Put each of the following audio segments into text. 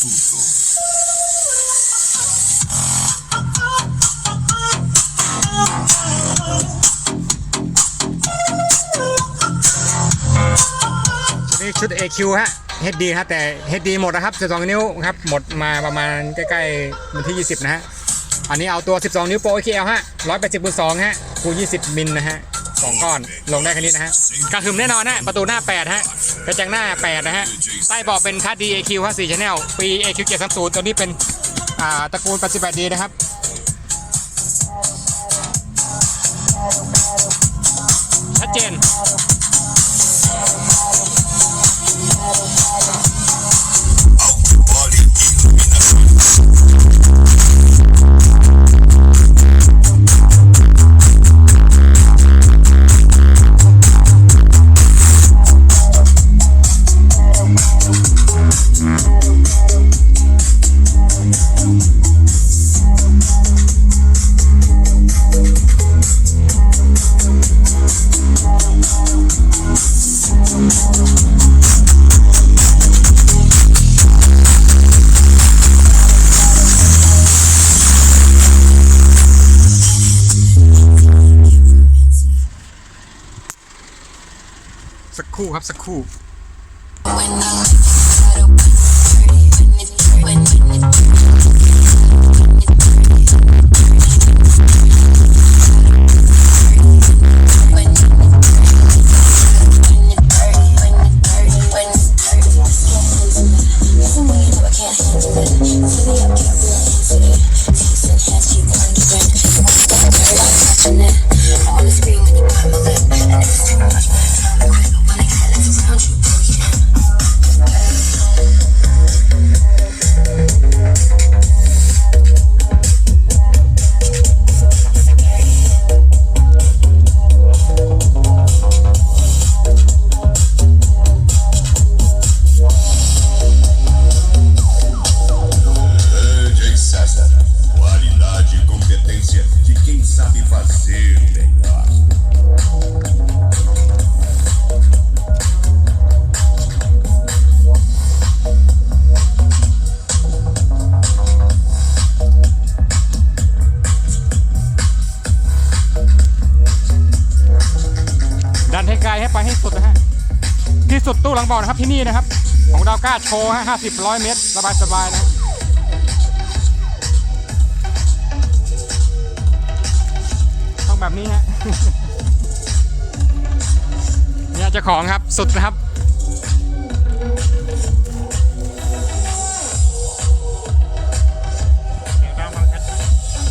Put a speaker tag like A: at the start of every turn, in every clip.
A: นี่ชุด AQ ฮะ HD ฮะแต่ HD หมดนะครับ 12 นิ้วครับ หมดมาประมาณใกล้ๆวันที่ 20 นะฮะ อันนี้เอาตัว 12 นิ้วโปร AKL ฮะ180คูณ2ฮะคูณ20 มิลนะฮะ สองก้อนลงได้แค่นี้นะฮะกระหึ่มแน่นอนนะประตูหน้า 8 ฮะกระจังหน้า 8 นะฮะ ใต้เบาะเป็นคัด DAQ ฮะ4 Channel ปี AQ 730ตัวนี้เป็นอ่าตระกูล 88D นะครับชัดเจน สักครู่ครับ สักครู่
B: City, I
C: can't real easy.
A: ดันให้ไกลให้ไปให้สุดนะฮะที่สุดตู้หลังเบานะครับที่นี่นะครับ ของดาวก้าโชว์ฮะห้าสิบร้อยเมตร สบายๆนะต้องแบบนี้ฮะเนี่ยเจ้าของครับสุดนะครับ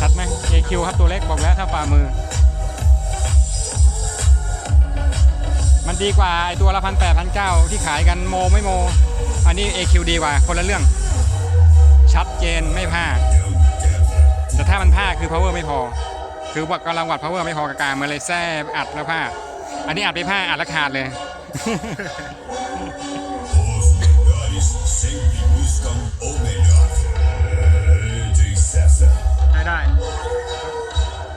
A: ชัดไหม AQ ครับตัวเล็กบอกแล้วถ้าฝ่ามือ มันดีกว่าไอตัวละพันแปดพันเก้าที่ขายกันโมไม่โม อันนี้ AQ ดีกว่าคนละเรื่อง ชัดเจนไม่พลาดแต่ถ้ามันพลาดคือ power ไม่พอ คือวัดกำลังวัด power ไม่พอกับการมันเลยแซ่อัดแล้วพลาดอันนี้อัดไปพลาดอัดแล้วขาดเลย
C: Os melhores sempre buscam o melhor. É, Jay César.
A: ได้ได้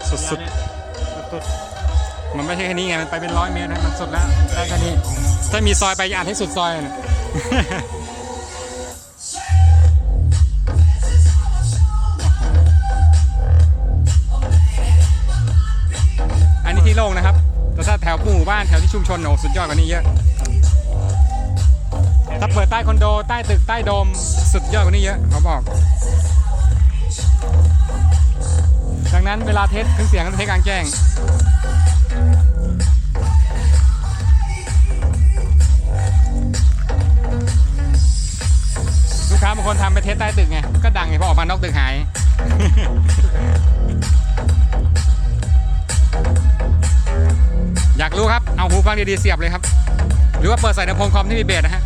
A: สุดสุดสุดๆ มันไม่ใช่แค่นี้ไง มันไปเป็นร้อยเมตรนะมันสุดแล้วได้แค่นี้ ถ้ามีซอยไปอย่าอัดให้สุดซอยนะอันนี้ที่โล่งนะครับ แต่ถ้าแถวหมู่บ้านแถวที่ชุมชนโอ้สุดยอดกว่านี้เยอะ ถ้าเปิดใต้คอนโดใต้ตึกใต้โดมสุดยอดกว่านี้เยอะเขาบอกดังนั้นเวลาเทสเครื่องเสียงต้องเทสกลางแจ้ง คนทำไปเทสใต้ตึกไง ก็ดังไงพอออกมานอกตึกหาย อยากรู้ครับ เอาหูฟังดีๆเสียบเลยครับ หรือว่าเปิดใส่ลำโพงคอมที่มีเบสนะฮะ